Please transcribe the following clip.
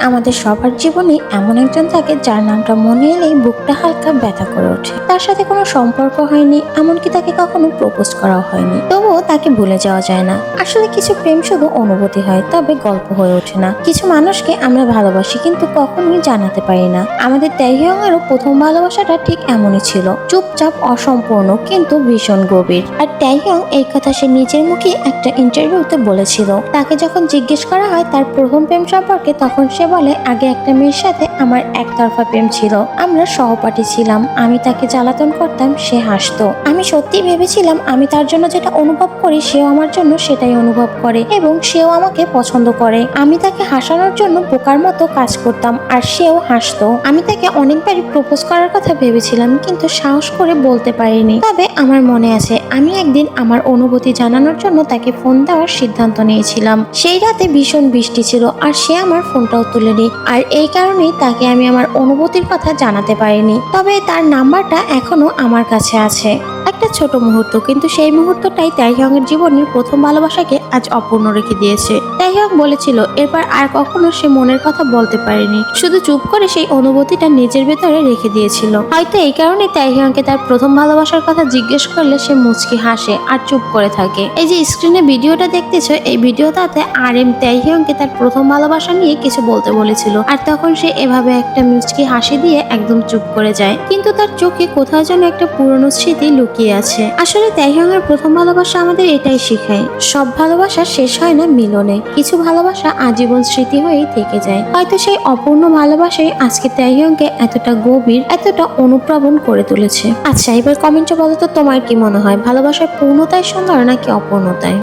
আমাদের সবার জীবনে এমন একজন থাকে যার নামটা মনে এলেই বুকটা হালকা ব্যথা করে ওঠে। তার সাথে কোনো সম্পর্ক হয়নি, এমনকি তাকে কখনো প্রপোজ করাও হয়নি। তবুও তাকে ভুলে যাওয়া যায় না। আসলে কিছু প্রেম শুধু অনুভূতি হয়, তবে গল্প হয়ে ওঠে না। কিছু মানুষকে আমরা ভালোবাসি কিন্তু কখনোই জানাতে পারি না। আমাদের ত্যাহিয়ংয়েরও প্রথম ভালোবাসাটা ঠিক এমনই ছিল। চুপচাপ, অসম্পূর্ণ, কিন্তু ভীষণ গভীর। আর ট্যাহিয়ং এই কথা সে নিজের মুখে একটা ইন্টারভিউতে বলেছিল। তাকে যখন জিজ্ঞেস করা হয় তার প্রথম প্রেম সম্পর্কে, তখন সে বলে, আগে একটা মেয়ের সাথে আমার একতরফা প্রেম ছিল। আমরা সহপাঠী ছিলাম। আমি তাকে জ্বালাতন করতাম, সে হাসতো। আমি সত্যি ভেবেছিলাম আমি তার জন্য যেটা অনুভব করি, সেও আমার জন্য সেটাই অনুভব করে এবং সেও আমাকে পছন্দ করে। আমি তাকে হাসানোর জন্য বোকার মতো কাজ করতাম আর সেও হাসতো। আমি তাকে অনেকবারই প্রপোজ করার কথা ভেবেছিলাম, কিন্তু সাহস করে বলতে পারিনি। তবে আমার মনে আছে, আমি একদিন আমার অনুভূতি জানানোর জন্য তাকে ফোন দেওয়ার সিদ্ধান্ত নিয়েছিলাম। সেই রাতে ভীষণ বৃষ্টি ছিল আর সে আমার ফোনটাও তুলেনি। আর এই কারণেই তাকে আমি আমার অনুভূতির কথা জানাতে পারিনি। তবে তার নাম্বারটা এখনও আমার কাছে আছে। একটা ছোট মুহূর্ত, কিন্তু সেই মুহূর্তটাই তাই এর জীবনের প্রথম ভালোবাসাকে আজ অপূর্ণ রেখে দিয়েছে। তাইহং বলেছিল, এরপর আর কখনো সে মনের কথা বলতে পারেনি। শুধু চুপ করে সেই অনুভূতিটা নিজের ভেতরে রেখে দিয়েছিল। হয়তো এই কারণে তাইহংকে তার প্রথম ভালোবাসার কথা জিজ্ঞেস করলে সে মুচকি হাসে আর চুপ করে থাকে। এই যে স্ক্রিনে ভিডিওটা দেখতেছো, এই ভিডিওটাতে আর এম তাইহংকে তার প্রথম ভালোবাসা নিয়ে কিছু বলতে বলেছিল। আর তখন সে এভাবে একটা মুচকি হাসি দিয়ে একদম চুপ করে যায়। কিন্তু তার চোখে কোথাও যেন একটা পুরনো স্মৃতি লুকিয়ে আছে। আসলে তাইহং এর প্রথম ভালোবাসা আমাদের এটাই শেখায়। সব ভালোবাসা শেষ হয় না মিলনে। কিছু ভালোবাসা আজীবন স্মৃতি হয়েই থেকে যায়। হয়তো সেই অপূর্ণ ভালোবাসাই আজকে তাইয়ংকে এতটা গভীর, এতটা অনুপ্রবণ করে তুলেছে। আচ্ছা এবার কমেন্টে বলো তো তোমার কি মনে হয়, ভালোবাসার পূর্ণতায় সুন্দর নাকি অপূর্ণতায়?